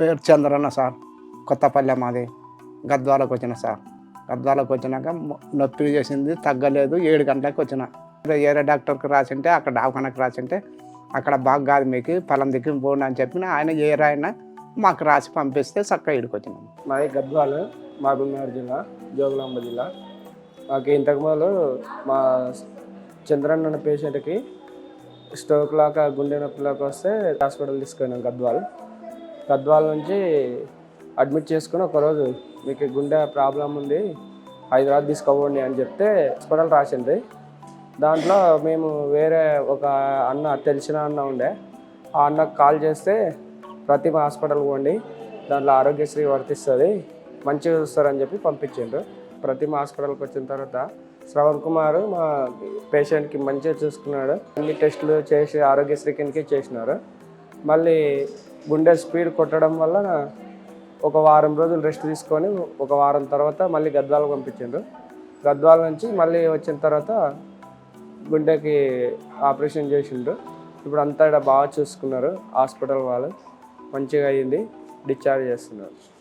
పేరు చంద్రన్న సార్ కొత్తపల్లె మాది గద్వాలకు వచ్చిన సార్. గద్వాలకు వచ్చినాక నొప్పి చేసింది తగ్గలేదు ఏడు గంటలకు వచ్చిన. ఏరే డాక్టర్కి రాసింటే అక్కడ డాక్టర్కి రాసింటే అక్కడ బాగా కాదు మీకు పలం దిక్కు పోండి అని చెప్పిన ఆయన ఏరాయన మాకు రాసి పంపిస్తే చక్కగా ఇడికి వచ్చినాం. మాది గద్వాలు మహబూబ్నగర్ జిల్లా జోగులాంబ జిల్లా. మాకు ఇంతకు మా చంద్రన్ అనే పేషెంట్కి స్ట్రోక్ లాగా గుండె నొప్పిలోకి వస్తే హాస్పిటల్ తీసుకున్నాం గద్వాలు. గద్వాల నుంచి అడ్మిట్ చేసుకుని ఒకరోజు మీకు గుండె ప్రాబ్లం ఉంది హైదరాబాద్ తీసుకోబోండి అని చెప్తే హాస్పిటల్ రాసింది దాంట్లో మేము వేరే ఒక అన్న తెలిసిన అన్న ఉండే. ఆ అన్నకు కాల్ చేస్తే ప్రతిమ హాస్పిటల్ పోండి దాంట్లో ఆరోగ్యశ్రీ వర్తిస్తుంది మంచిగా చూస్తారని చెప్పి పంపించిండ్రు. ప్రతిమ హాస్పిటల్కి వచ్చిన తర్వాత శ్రవణ్ కుమార్ మా పేషెంట్కి మంచిగా చూసుకున్నాడు. అన్ని టెస్టులు చేసి ఆరోగ్యశ్రీ కిందకి చేసినారు. మళ్ళీ గుండె స్పీడ్ కొట్టడం వల్ల ఒక వారం రోజులు రెస్ట్ తీసుకొని ఒక వారం తర్వాత మళ్ళీ గద్వాలకు పంపించిండ్రు. గద్వాల నుంచి మళ్ళీ వచ్చిన తర్వాత గుండెకి ఆపరేషన్ చేసిండ్రు. ఇప్పుడు అంతా బాగా చూసుకున్నారు. హాస్పిటల్ వాళ్ళు మంచిగా అయ్యింది డిశ్చార్జ్ చేస్తున్నారు.